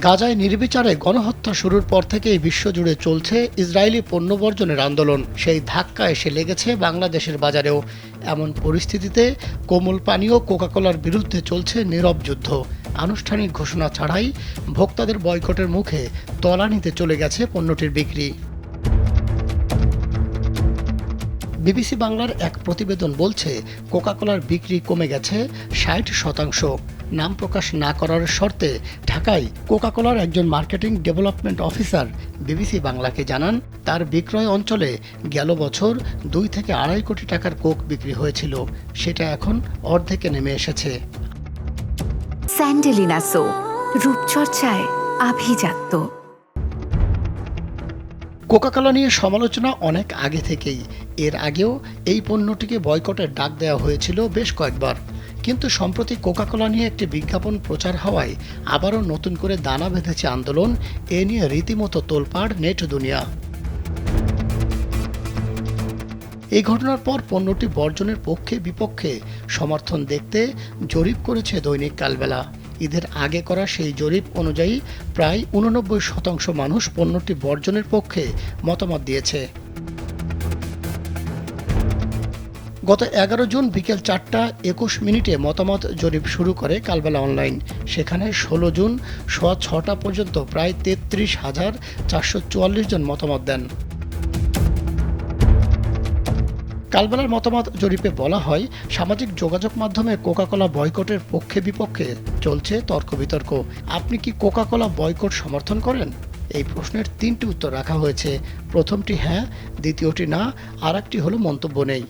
গাজায় নির্বিচারে গণহত্যা শুরুর পর থেকেই বিশ্বজুড়ে চলছে ইসরায়েলি পণ্য বর্জনের আন্দোলন। সেই ধাক্কা এসে লেগেছে বাংলাদেশের বাজারেও। এমন পরিস্থিতিতে কোমল পানীয় কোকাকোলার বিরুদ্ধে চলছে নীরব যুদ্ধ। আনুষ্ঠানিক ঘোষণা ছাড়াই ভোক্তাদের বয়কটের মুখে তলানিতে চলে গেছে পণ্যটির বিক্রি। বিবিসি বাংলার এক প্রতিবেদন বলছে, কোকাকোলার বিক্রি কমে গেছে ষাট শতাংশ। নাম প্রকাশ না করার শর্তে ঢাকায় কোকাকোলার একজন মার্কেটিং ডেভেলপমেন্ট অফিসার বিবিসি বাংলাকে জানান, তার বিক্রয় অঞ্চলে গেল বছর দুই থেকে আড়াই কোটি টাকার কোক বিক্রি হয়েছিল। সেটা এখন অর্ধেকে নেমে এসেছে। স্যান্ডেলিনা রূপচর্চায় আভিজাত্য। কোকাকোলা নিয়ে সমালোচনা অনেক আগে থেকেই। এর আগেও এই পণ্যটিকে বয়কটের ডাক দেওয়া হয়েছিল বেশ কয়েকবার। কিন্তু সম্প্রতি কোকাকোলা নিয়ে একটি বিজ্ঞাপন প্রচার হওয়ায় আবারও নতুন করে দানা বেঁধেছে আন্দোলন। এ নিয়ে রীতিমতো তোলপাড় নেট দুনিয়া। এই ঘটনার পর পণ্যটি বর্জনের পক্ষে বিপক্ষে সমর্থন দেখতে জরিপ করেছে দৈনিক কালবেলা। ঈদের আগে করা সেই জরিপ অনুযায়ী প্রায় উননব্বই শতাংশ মানুষ পণ্যটি বর্জনের পক্ষে মতামত দিয়েছে। গত এগারো জুন বিকেল চারটা একুশ মিনিটে মতামত জরিপ শুরু করে কালবেলা অনলাইন। সেখানে ষোলো জুন সোয়া ছটা পর্যন্ত প্রায় তেত্রিশ হাজার চারশো জন মতামত দেন। কালবেলার মতামত জরিপে বলা হয়, সামাজিক যোগাযোগ মাধ্যমে কোকাকোলা বয়কটের পক্ষে বিপক্ষে চলছে তর্ক বিতর্ক। আপনি কি কোকাকোলা বয়কট সমর্থন করেন? এই প্রশ্নের তিনটি উত্তর রাখা হয়েছে। প্রথমটি হ্যাঁ দ্বিতীয়টি না আর একটি হলো মন্তব্য নেই।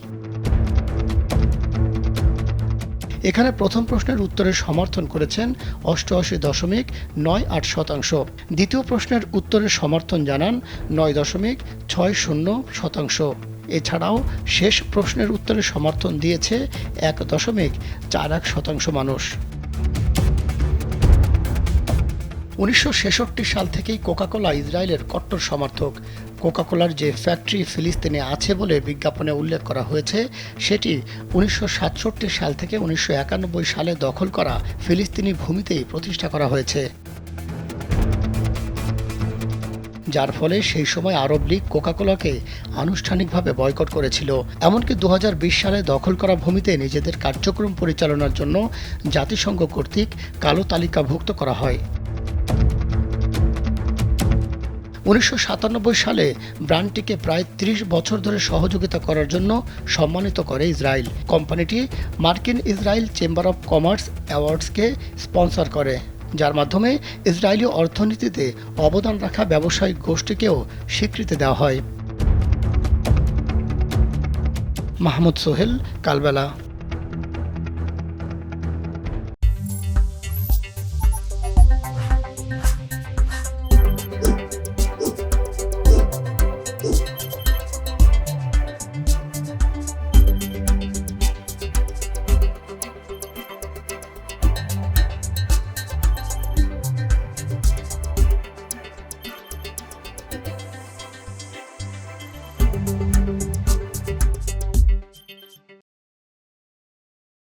এখানে প্রথম প্রশ্নের উত্তরের সমর্থন করেছেন অষ্টআশি দশমিক নয় আট শতাংশ। দ্বিতীয় প্রশ্নের উত্তরের সমর্থন জানান নয় দশমিক ছয় শূন্য শতাংশ। এছাড়াও শেষ প্রশ্নের উত্তরে সমর্থন দিয়েছে এক দশমিক চার এক শতাংশ মানুষ। উনিশশো ছেষট্টি সাল থেকেই কোকাকোলা ইসরায়েলের কট্টর সমর্থক। কোকাকোলার যে ফ্যাক্টরি ফিলিস্তিনে আছে বলে বিজ্ঞাপনে উল্লেখ করা হয়েছে, সেটি উনিশশো সাতষট্টি সাল থেকে উনিশশো একানব্বই সালে দখল করা ফিলিস্তিনি ভূমিতেই প্রতিষ্ঠা করা হয়েছে। যার ফলে সেই সময় আরব লীগ কোকাকোলাকে আনুষ্ঠানিকভাবে বয়কট করেছিল। এমনকি দু হাজার বিশ সালে দখল করা ভূমিতে নিজেদের কার্যক্রম পরিচালনার জন্য জাতিসংঘ কর্তৃক কালো তালিকাভুক্ত করা হয়। উনিশশো সাতানব্বই সালে ব্র্যান্ডটিকে প্রায় ৩০ বছর ধরে সহযোগিতা করার জন্য সম্মানিত করে ইসরায়েল। কোম্পানিটি মার্কিন ইসরায়েল চেম্বার অব কমার্স অ্যাওয়ার্ডসকে স্পন্সর করে। যার মাধ্যমে ইসরায়েলি অর্থনীতিতে অবদান রাখা ব্যবসায়িক গোষ্ঠীকেও স্বীকৃতি দেওয়া হয়। মাহমুদ সোহেল কালবেলা।